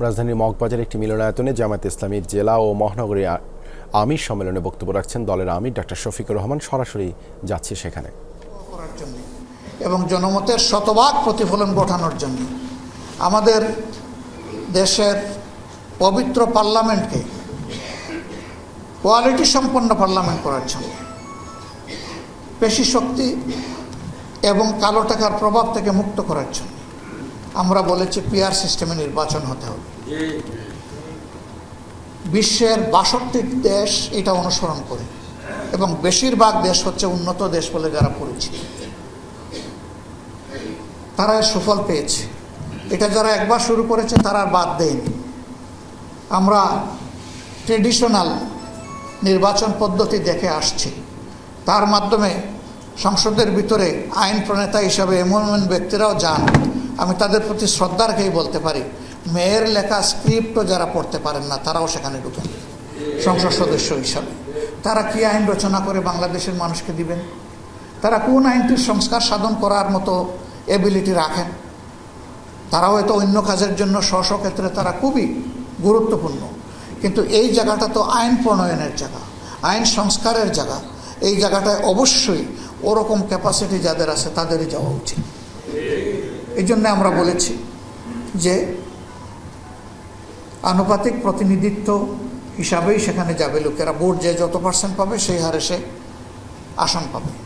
রাজধানীর মগবাজার একটি মিলনায়তনে জামায়াত ইসলামীর জেলা ও মহানগরী আমির সম্মেলনে বক্তব্য রাখছেন দলের আমির ডাক্তার শফিকুর রহমান। সরাসরি যাচ্ছে সেখানে। এবং জনমতের শতভাগ প্রতিফলন ঘটানোর জন্য। আমাদের দেশের পবিত্র পার্লামেন্টকে কোয়ালিটি সম্পন্ন পার্লামেন্ট করার জন্য। পেশি শক্তি এবং কালো টাকার প্রভাব থেকে মুক্ত করার জন্য। আমরা বলেছি পিআর সিস্টেমে নির্বাচন হতে হবে। বিশ্বের বাষট্টি দেশ এটা অনুসরণ করে এবং বেশিরভাগ দেশ হচ্ছে উন্নত দেশ বলে যারা পরিচিত। তারা সুফল পেয়েছে। এটা যারা একবার শুরু করেছে তারা বাদ দেয়নি। আমরা ট্রেডিশনাল নির্বাচন পদ্ধতি দেখে আসছি। তার মাধ্যমে সংসদের ভিতরে আইন প্রণেতা হিসাবে এমন এমন ব্যক্তিরাও যান। আমি তাদের প্রতি শ্রদ্ধা রেখেই বলতে পারি, মেয়ের লেখা স্ক্রিপ্টও যারা পড়তে পারেন না, তারাও সেখানে ঢুকেন সংসদ সদস্য হিসাবে। তারা কি আইন রচনা করে বাংলাদেশের মানুষকে দিবেন? তারা কোন আইনটির সংস্কার সাধন করার মতো এবিলিটি রাখেন? তারাও হয়তো অন্য কাজের জন্য স্ব ক্ষেত্রে তারা খুবই গুরুত্বপূর্ণ। কিন্তু এই জায়গাটা তো আইন প্রণয়নের জায়গা, আইন সংস্কারের জায়গা। এই জায়গাটায় অবশ্যই ওরকম ক্যাপাসিটি যাদের আছে, তাদেরই যাওয়া উচিত। এই জন্য আমরা বলেছি যে আনুপাতিক প্রতিনিধিত্ব হিসাবেই সেখানে যাবে লোকেরা। বোর্ড যে যত পার্সেন্ট পাবে, সেই হারে সে আসন পাবে।